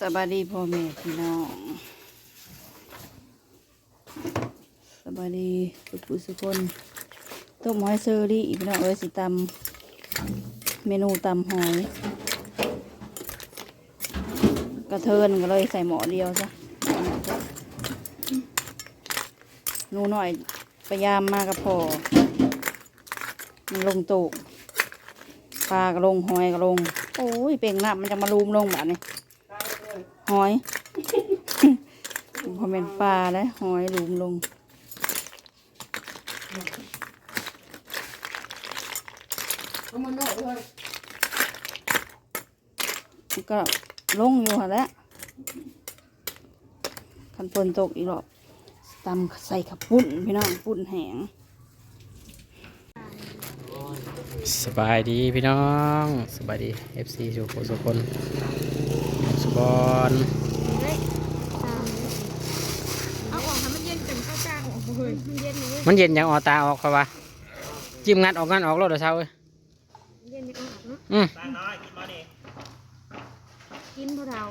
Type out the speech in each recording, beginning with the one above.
สบายดีพ่อแม่พี่น้องสบายดีทุกผู้ทุคนต้มหอยเซอรี่อีกพี่น้องเอ้ยสิตำเมนูตำหอย กระเทินก็เลยใส่หม้อเดียวจ้ะหนูหน่อยพยายามมากับพ่อมันลงตกปลาก็ลงหอยก็ลง โอ้ยเป่งน้ำมันจะมาลูมลงแบบนี้ หอยพอเป็นปลาแล้วหอยหลุมลง ก็ลงอยู่หั่นแหล้วคันฝนตกอีกรอบตำใส่ขับปุ้นพี่น้องปุ้นแหงสบายดีพี่น้อง สบายดี FC สุขสุขคนสุ บอนเอาออกให้มันเย็นจนเข้ากลางออกบ่เฮ้ยมันเย็นเลยมันเย็นยังออกตาออกเขาว่าจิ้มงัดออกงัดออกรถเดี๋ยวเช้าเว้ยเย็นยังออกเนาะอืมกินพวกเรา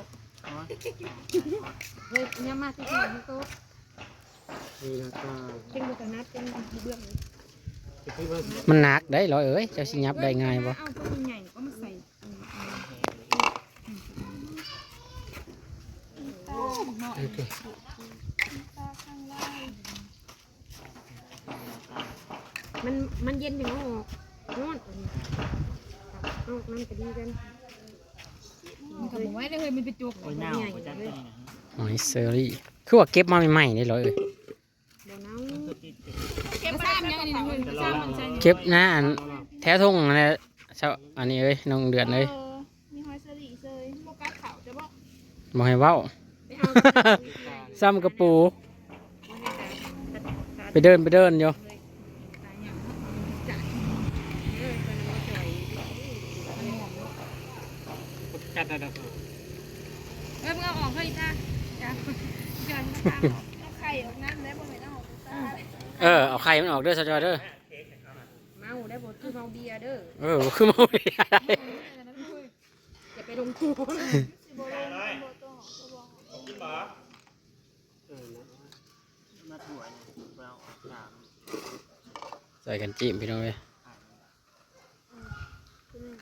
เฮ้ยเนี่ยมาที่ไหนโต๊ะเป็นบุตรนัดเป็นเบื้องมันหนักได้ร้อยเอ้ยเจ้าสิยับได้ง่ายบ่เอาตัวใหญ่ก็มาใส่ มันมันเย็นอย่างออกนอนเอาน้ำกระดีกันมันก็บอกไว้ได้เลยมันไปจุกโอ้ยเน่าจังเลยหอยเซอรี่คือว่าเก็บมาใหม่ๆได้ร้อยเอ้ยเดี๋ยวเน่าเก็บซ้ำยังไงนี่เว้ยซ้ำมันใช่เก็บหน้าอันแท้ทุ่งอันนี้เช้าอันนี้เอ้ยน้องเดือนเอ้ยมีหอยสลีเซยโมกัสขาวจะบอกบ่ให้เว้าไปเอา ซ้ำกระปู ไปเดินไปเดินอยู่เอ้ยมึงเอาออกเฮ้ยจ้าจ้าจ้าเอาไข่ออกน้ำแล้วบ่ไม่ต้องออกตาเออเอาไข่มันออกเด้อสจอยเด้อเมาได้บทคือเมาเบียร์เด้อเออคือมาบ่ได้อย่าไปลง ทุนใส่กันจิ้มพี่น้องเอ้ย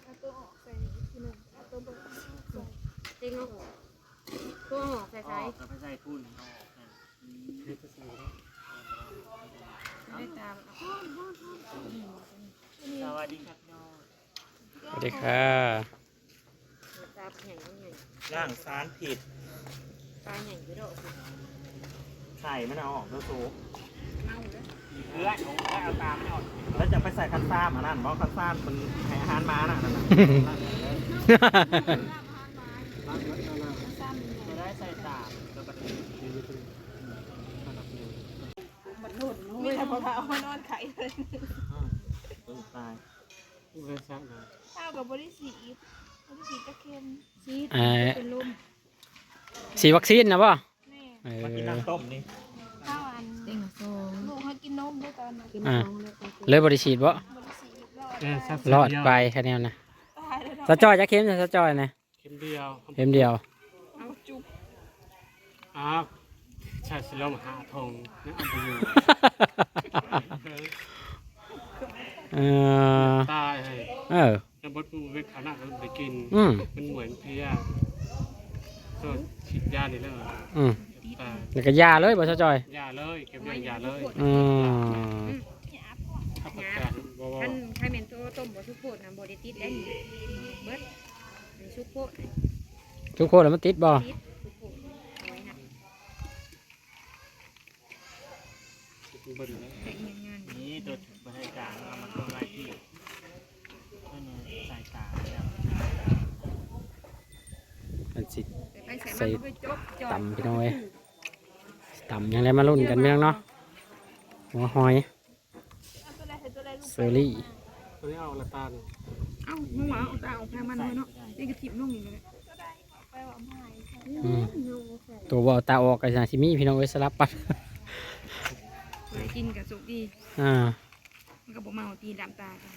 เอาตัวออกใส่ทีหนึ่งเอาตัวบนเต็งเอาออกตัวหอกใส่ใส่ได้ตามสวัสดีค่ะตาใหญ่ใหญ่ร่างสารผิด ตาใหญ่ไปดอกไข่มันเอาออกแล้วสูบเมาเลยเลือดเอาตามไม่ออกแล้วจะไปใส่คันซ่ามอันนั้นเพราะคันซ่ามมันให้อาหารม้าน่ะนั่นน่ะจะได้ใส่ตามแล้วก็มีแต่พอเอามานอนไข่เลยต้นตายข้าวกับบริสีบริสีตะเค็มชีสเป็นลม สีวัคซีนนะป่ะแม่เอมากินอน้ำต้มนี่ข้าวอันเต็งสองลูกให้กินนมด้วยตอนนั้นกินสองเลยเลยบริฉีดบ่บริสีรอดรอดไปแค่นี้นะตายเลยสะจอยจะเข้มจะสะจอยนะเข็มเดียวเข้มเดียว เอาจุ๊บอ้าวชาสิลมหาทงนี่เอาไปอยู่เออตายให้เออ แล้วบดปูเวกขาหน้าก็ไปกิน อืมมันเหมือนเพลีย ตัวฉีดยานี่เลยอืมตายแล้วก็ยาเลยบ่สะจอย ยาเลยเก็บเรื่องยาเลยอืมถ้าประกาศบอกว่าท่านใครเป็นตัวต้มบสุโพดนะบไดิติดได้นี่เบิดสุโพดทุกคนแล้วมันติดบ่ติดสุโพดเอาไว้นะเบิดเลยแต่งงานนี่ตัวบรรยากาศเอามาต้มไว้ที่เพื่อนใส่ตาแล้วมันสิไป ใส่มันไปจบจอดต่ำพี่น้องเอ้ยต่ำยังไงมาลุ้นกันเมืองเนาะหัวหอยเอาตัวใดใส่ตัวใดลูกเซอรี่ตัวนี้เอาละตาลเอ้ามึงว่าเอาตาออกทางมันเลยเนาะนี่กระถิ่นลงอย่างเลยไปว่าไม่ใช่อืมตัวบ่เอาตาออกกันนะสิมีพี่น้องเอ้ยสลับปัดไปกินกับสุกดีอ่ามันก็บอกมาตีดำตากัน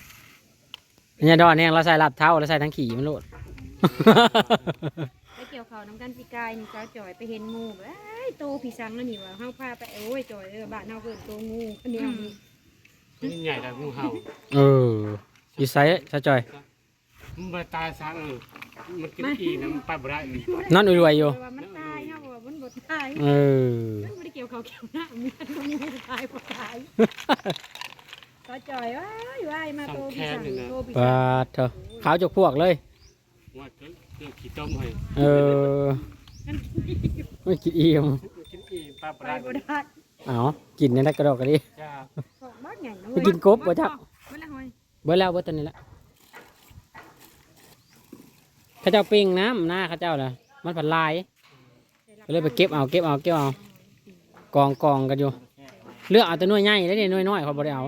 เนี่ยดอนเนี่ยเราใส่ลับเท้าเราใส่ทั้งขี่มันโลด ไปเกี่ยวเขาวน้ำกันปีกายนี่สาวจอยไปเห็นงูแบบเอ้ยโตพี่สังแล้วนี่ว่าเฮาพาไปโอ้ยจอยเออบ้านเฮาเกินโตงูอันนี้เอานี่นี่ใหญ่แต่งูเห่าเอออยู่ไสชาจอย มันบ่ตายซะเออมันกินอีนะมันไปบ่ได้นอนรวยๆอยู่ว่ามันตายเฮาก็ว่ามันบ่ตายเออ มันบ่ได้เกี่ยวเขาวเกี่ยวหน้ามีอันงูตายบ่ตายสาวจอยว้ายว้ายมาโตพี่สังโตพี่ปสัางดเถอะขาวจกพวกเลย ว่าเรื่อง ขี้ต้มให้เออไม่กินอิ่มกินอีไปบ่ไปได้บ่ได้เอากินในนักกระดอกกันดิจ้าของมากใหญ่นะไปกินกบบ่จ๊ะมันละหอยเบิ่แล้วเบิ่ตอนนี้ละเขาเจ้าปิ้งน้ำหน้าเขาเจ้าน่ะมันผัดลายก็เลยไปเก็บเอาเก็บเอาเก็บเอากองกองกันอยู่เลือกเอาแต่หน่วยใหญ่แล้วนี่หน่วยน้อยเขาบ่ได้เอา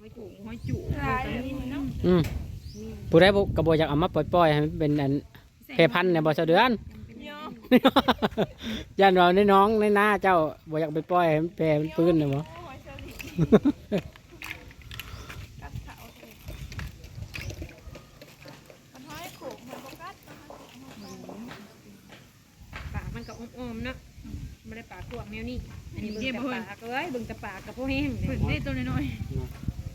หอยจุหอยจุหลายเนาะอืมผู้ใดบ่กระบอยากเอามาปล่อยๆให้มันเป็นอัน เพพันธุ์เนี่ยบ่เสะเดือนโยย่านเราในน้องในหน้าเจ้าบ่อยากไปปล่อยให้มันแพร่มันปืนเนี่ยบ่โอ้ยเชอรี่กัดเขาเลยมันห้อยโขกมันบ่กัดมันห้อยโขกมันปากมันก็อมๆเนาะไม่ได้ปากพวกแมวนี่อันนี้เบิ่งแต่ปากเอ้ยเบิ่งแต่ปากกับพวกแห้งเนี่ยนี่ตัวน้อย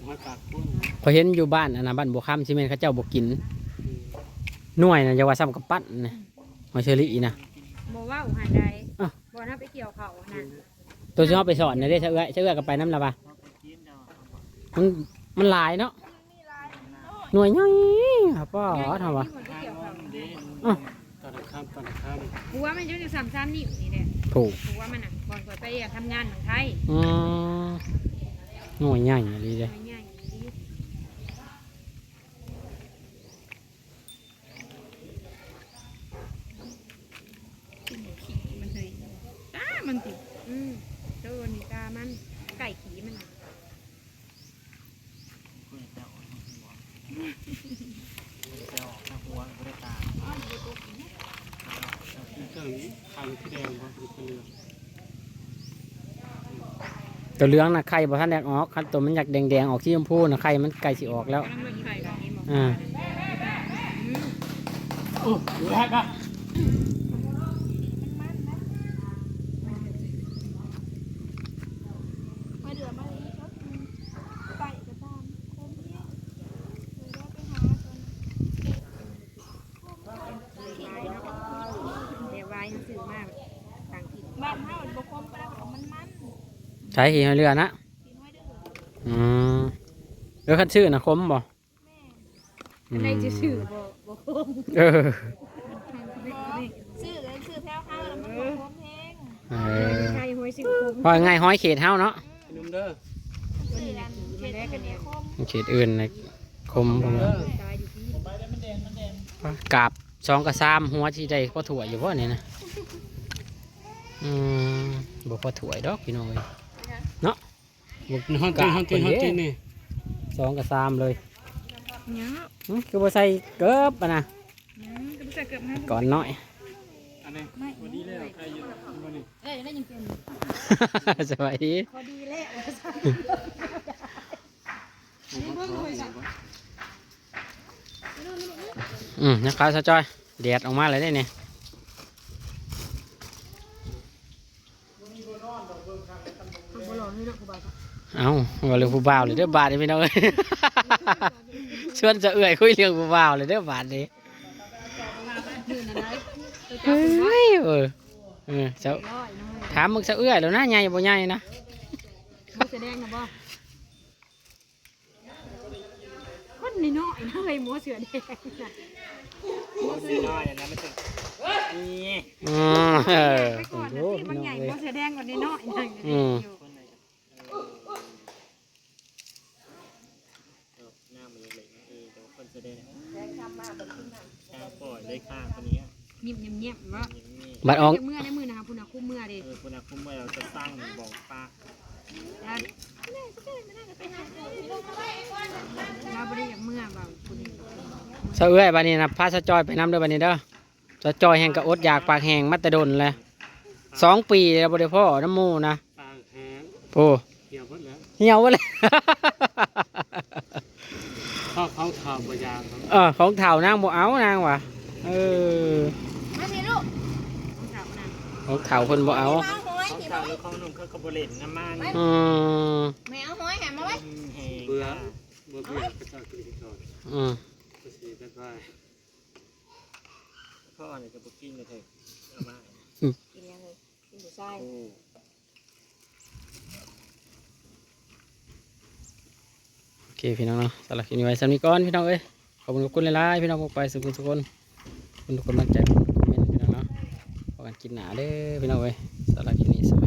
หัวปากคุ้นพอเห็นอยู่บ้านอันนะบ้านบัวคำใช่ไหมนเขาเจ้าบ่กิน หน่วยน่ะอย่าว่าซ้ำกับปั้นนะหอยเชอรี่นะ บ่เว่าหาใดอ้าว บ่ถ้าไปเกี่ยวเขาน่ะตัวที่เขาไปสอนนะเด้เชื่อเอื้อยเชื่อเอื้อยกับไปน้ำละปะมันมันหลายเนาะหน่วยย่อยครับป้อทำวะมีคนไปเกี่ยวเขาดีอ้าว ตอนค่ำตอนค่หัวมันอยู่ในสามสามนิ้วนี่แหละถูกหัวมันน่ะก่อนก่อนไปทำงานของไทยอืมหน่วยใหญ่เลยเด้ง่ายๆดี ขี่มันเลยอ้า มันติดอืมโดนนี่ตามันไก่ขี่มันน่ะำเครื่องทางที่แดงบ่เป็นเรือตัวเหลืองน่ะไข่บ่ทันแดกออกคันตัวมันอยากแดงๆออกที่ชมพูน่ะไข่มันใกล้สิออกแล้ว กำลังเบิ่งไข่แบบนี้บอกอ่า โอ้แรกอะ มาเดือมาเลยครับไปกระตามคมเนี่ยเลยว่าไปหาคน เดี๋ยววายมันสื่อมากต่างถิ่น บ้านเฮามันบ่คมไปแล้วมันมัน ใช้ขี่หอยเรือนะกินไว้เด้ออืมเออคันชื่อน่ะคมบ่อืมในจะสื่อบ่บ่คมเออซื้อเลยซื้อแพ้วข้าวแล้วมันบ่คมแห้งเออใช่หวยสื่อคมพอไงห้อยเขตเฮาเนาะนุ่มเด้อซื้อกันเจ็ดกันเนี่ยคมเขตอื่นนะคมผมว่าตายอยู่ที่กาบสองกับสามหัวที่ได้พอถั่วยอยู่พ่นี่นะอืมบ่พอถั่วยดอกพี่น้อง เอ้ยเนาะบ่ห้องตีห้องตีห้องตีนี่สองกับสามเลยเนาะหึคือบ่ใส่เกิบอะนะอืมก็ใส่เกือบให้ก่อนน้อยอันนี้วันนี้แล้วใครอยู่วันนี้เอ้ยได้ยังเป็นสวัสดีพอดีแล้วอืมนะครับสะจอยแดดออกมาเลยได้เนี่ย บ่หลอกให้เนาะครูบา เอาว่าเรื่องผู้บ่าวเลยเด้อบาทนี่พี่น้องเอ้ย ชวนจะเอื่อยคุยเรื่องผู้บ่าวเลยเด้อบาทนี้ยืนอะไรตัวเฮจับหัว้ยเออเออเจ้าร้อยน้อยถามมึงจะเอื่อยแล้วนะใหญ่บ่ใหญ่นะบ่แสดงนะบ่คนนี่น้อยนะเฮ้ยหมัวเสือแดงน่ะสีน้อยนะมันจะนี่อืมเออไปก่อนนะโอ้ที่พี่มันน้องใหญ่เอ้หมัวยเสือแดงกว่านี้น้อยนั่งอืมอยู่ หน้ามันเล็กๆเออแต่ว่าคนจะได้ข้าวปล่อยเลยข้างคนนี้ ยิ้มเงียบๆว่านี่บัดออกเมื่อได้มือนะคะพุ่นน่ะคู่เมื่อดิเออคุณอาคุ้มไว้เราจะสร้างบอกป้าเราบ่ได้อยากเมื่อบ่าวคุณสะเอื้อยบานี้นะพาสะจอยไปน้ำเด้อบานี้เด้อสะจอยแห่งกะอดอยากปากแห้งมัตตะดนเลยสองปีแล้วบ่ได้พ่อน้ำหมูนะปางแห้งโอ้เหี่ยวหมดแล้วเหี่ยวไปเลยข้าวเขาข่าวบยางครับ เออของเถ่านางบ่เอานางว่ะเออมาสิลูก ของเฒ่าเพิ่นบ่เอา เอาหอยของหิเก่าหรือของหนุ่มเขาก็บริเวณน้ำมันอืมแมวหอยแหมมาไว้แห้งเบื่อเบื่อเบื่อก็จะกินก่อนอืมก็สีได้ไปพ่อเนี่ยจะบุกินเลยเถอะเอามากินยังเลยกินบุไส้โอ้โอเคพี่น้องเนาะสำหรับคลิปนี้ไว้สำนี้ก่อนพี่น้องเอ้ยขอบคุณทุกคนหลายๆพี่น้องพวกไปสุขทุกคนขอบคุณทุกคนกำลังใจขอบคุณทุกคอมเมนต์พี่น้องเนาะพอ กินหนาเด้อพี่น้องเว้ยสำหรับคลิปนี้สวัสดี